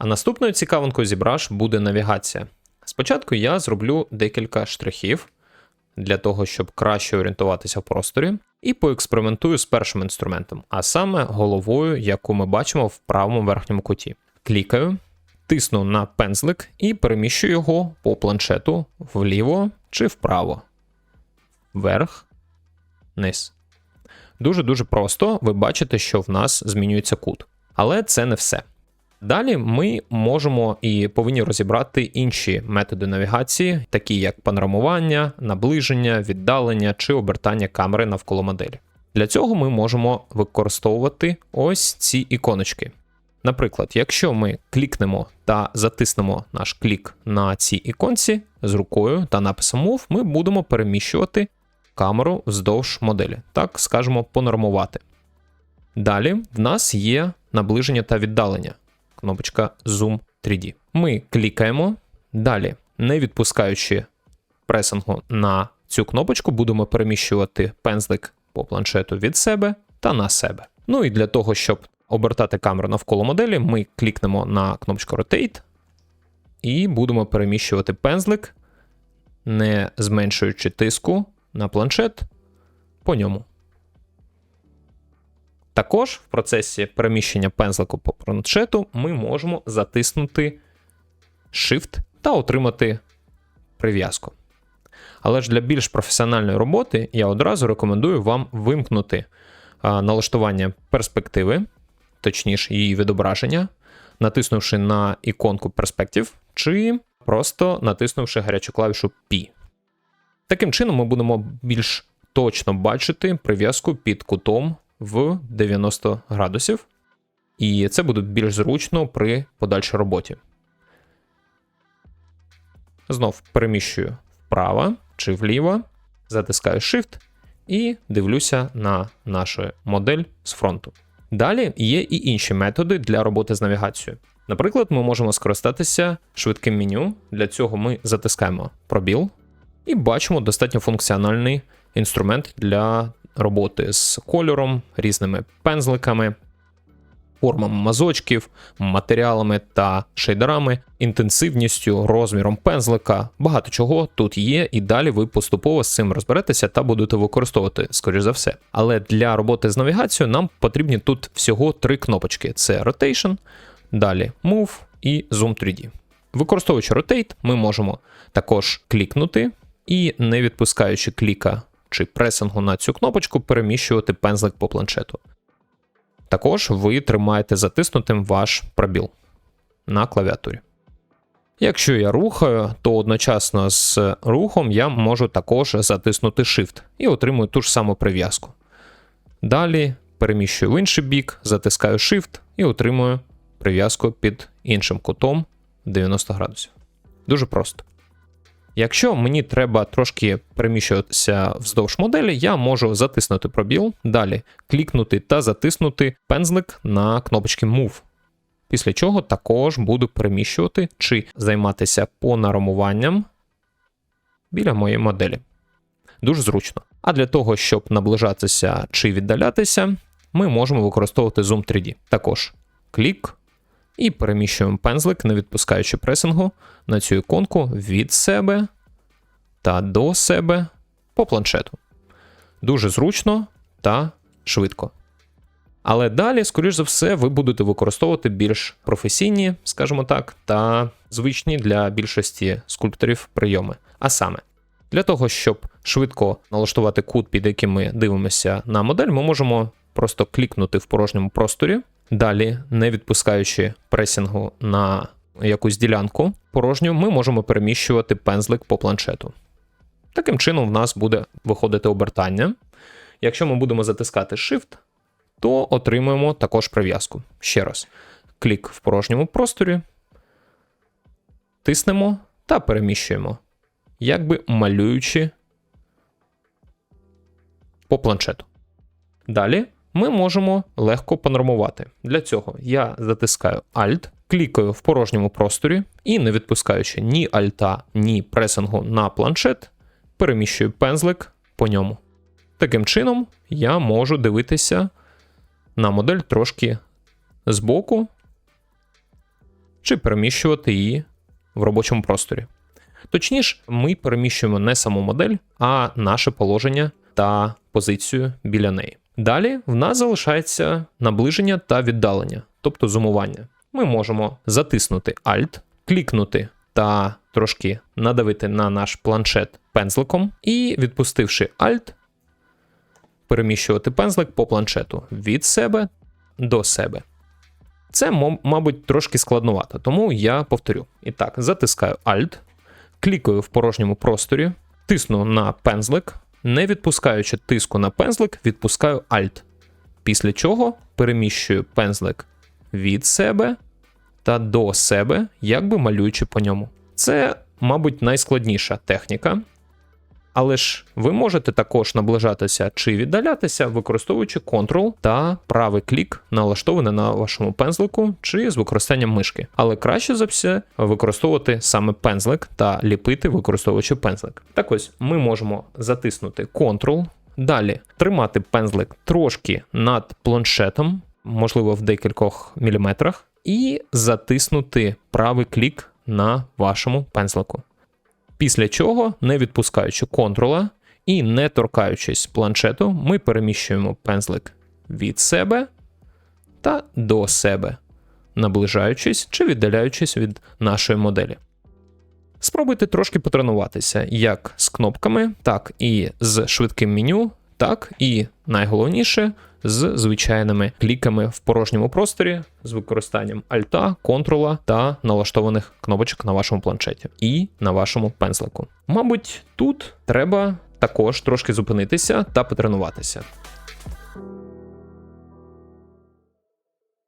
А наступною цікавинкою ZBrush буде навігація. Спочатку я зроблю декілька штрихів для того, щоб краще орієнтуватися в просторі, і поекспериментую з першим інструментом, а саме головою, яку ми бачимо в правому верхньому куті. Клікаю, тисну на пензлик і переміщую його по планшету вліво чи вправо, вверх, низ. Дуже-дуже просто ви бачите, що в нас змінюється кут. Але це не все. Далі ми можемо і повинні розібрати інші методи навігації, такі як панорамування, наближення, віддалення чи обертання камери навколо моделі. Для цього ми можемо використовувати ось ці іконочки. Наприклад, якщо ми клікнемо та затиснемо наш клік на цій іконці з рукою та написом Move, ми будемо переміщувати камеру вздовж моделі, так скажемо, понормувати. Далі в нас є наближення та віддалення. Кнопочка Zoom 3D. Ми клікаємо. Далі, не відпускаючи пресингу на цю кнопочку, будемо переміщувати пензлик по планшету від себе та на себе. Ну і для того, щоб обертати камеру навколо моделі, ми клікнемо на кнопочку Rotate і будемо переміщувати пензлик, не зменшуючи тиску на планшет по ньому. Також в процесі переміщення пензлику по планшету ми можемо затиснути Shift та отримати прив'язку. Але ж для більш професіональної роботи я одразу рекомендую вам вимкнути налаштування перспективи, точніше її відображення, натиснувши на іконку Perspective, чи просто натиснувши гарячу клавішу P. Таким чином, ми будемо більш точно бачити прив'язку під кутом в 90 градусів, і це буде більш зручно при подальшій роботі. Знов переміщую вправо чи вліво, затискаю Shift і дивлюся на нашу модель з фронту. Далі є і інші методи для роботи з навігацією. Наприклад, ми можемо скористатися швидким меню. Для цього ми затискаємо пробіл і бачимо достатньо функціональний інструмент для роботи з кольором, різними пензликами, формами мазочків, матеріалами та шейдерами, інтенсивністю, розміром пензлика. Багато чого тут є, і далі ви поступово з цим розберетеся та будете використовувати, скоріш за все. Але для роботи з навігацією нам потрібні тут всього три кнопочки: це Rotation, далі Move і Zoom 3D. Використовуючи Rotate, ми можемо також клікнути і, не відпускаючи кліка чи пресингу на цю кнопочку, переміщувати пензлик по планшету. Також ви тримаєте затиснутим ваш пробіл на клавіатурі. Якщо я рухаю, то одночасно з рухом я можу також затиснути Shift і отримую ту ж саму прив'язку. Далі переміщую в інший бік, затискаю Shift і отримую прив'язку під іншим кутом 90 градусів. Дуже просто. Якщо мені треба трошки переміщуватися вздовж моделі, я можу затиснути пробіл, далі клікнути та затиснути пензлик на кнопочки Move. Після чого також буду переміщувати чи займатися понарамуванням біля моєї моделі. Дуже зручно. А для того, щоб наближатися чи віддалятися, ми можемо використовувати Zoom 3D. Також клік, і переміщуємо пензлик, не відпускаючи пресингу, на цю іконку від себе та до себе по планшету. Дуже зручно та швидко. Але далі, скоріш за все, ви будете використовувати більш професійні, скажімо так, та звичні для більшості скульпторів прийоми. А саме, для того, щоб швидко налаштувати кут, під яким ми дивимося на модель, ми можемо просто клікнути в порожньому просторі Далі, не відпускаючи пресінгу на якусь ділянку порожню, ми можемо переміщувати пензлик по планшету. Таким чином, в нас буде виходити обертання. Якщо ми будемо затискати Shift, то отримуємо також прив'язку. Ще раз, клік в порожньому просторі, тиснемо та переміщуємо, якби малюючи по планшету. Далі ми можемо легко панормувати. Для цього я затискаю Alt, клікаю в порожньому просторі і, не відпускаючи ні альта, ні пресингу на планшет, переміщую пензлик по ньому. Таким чином, я можу дивитися на модель трошки збоку, чи переміщувати її в робочому просторі. Точніше, ми переміщуємо не саму модель, а наше положення та позицію біля неї. Далі в нас залишається наближення та віддалення, тобто зумування. Ми можемо затиснути Alt, клікнути та трошки надавити на наш планшет пензликом, і, відпустивши Alt, переміщувати пензлик по планшету від себе до себе. Це, мабуть, трошки складновато, тому я повторю. І так, затискаю Alt, клікаю в порожньому просторі, тисну на пензлик, не відпускаючи тиску на пензлик, відпускаю Alt. Після чого переміщую пензлик від себе та до себе, якби малюючи по ньому. Це, мабуть, найскладніша техніка. Але ж ви можете також наближатися чи віддалятися, використовуючи Ctrl та правий клік, налаштований на вашому пензлику, чи з використанням мишки. Але краще за все використовувати саме пензлик та ліпити, використовуючи пензлик. Так ось ми можемо затиснути Ctrl, далі тримати пензлик трошки над планшетом, можливо, в декількох міліметрах, і затиснути правий клік на вашому пензлику. Після чого, не відпускаючи контрола і не торкаючись планшету, ми переміщуємо пензлик від себе та до себе, наближаючись чи віддаляючись від нашої моделі. Спробуйте трошки потренуватися як з кнопками, так і з швидким меню, так і найголовніше з звичайними кліками в порожньому просторі з використанням альта, контрола та налаштованих кнопочок на вашому планшеті і на вашому пензлику. Мабуть, тут треба також трошки зупинитися та потренуватися.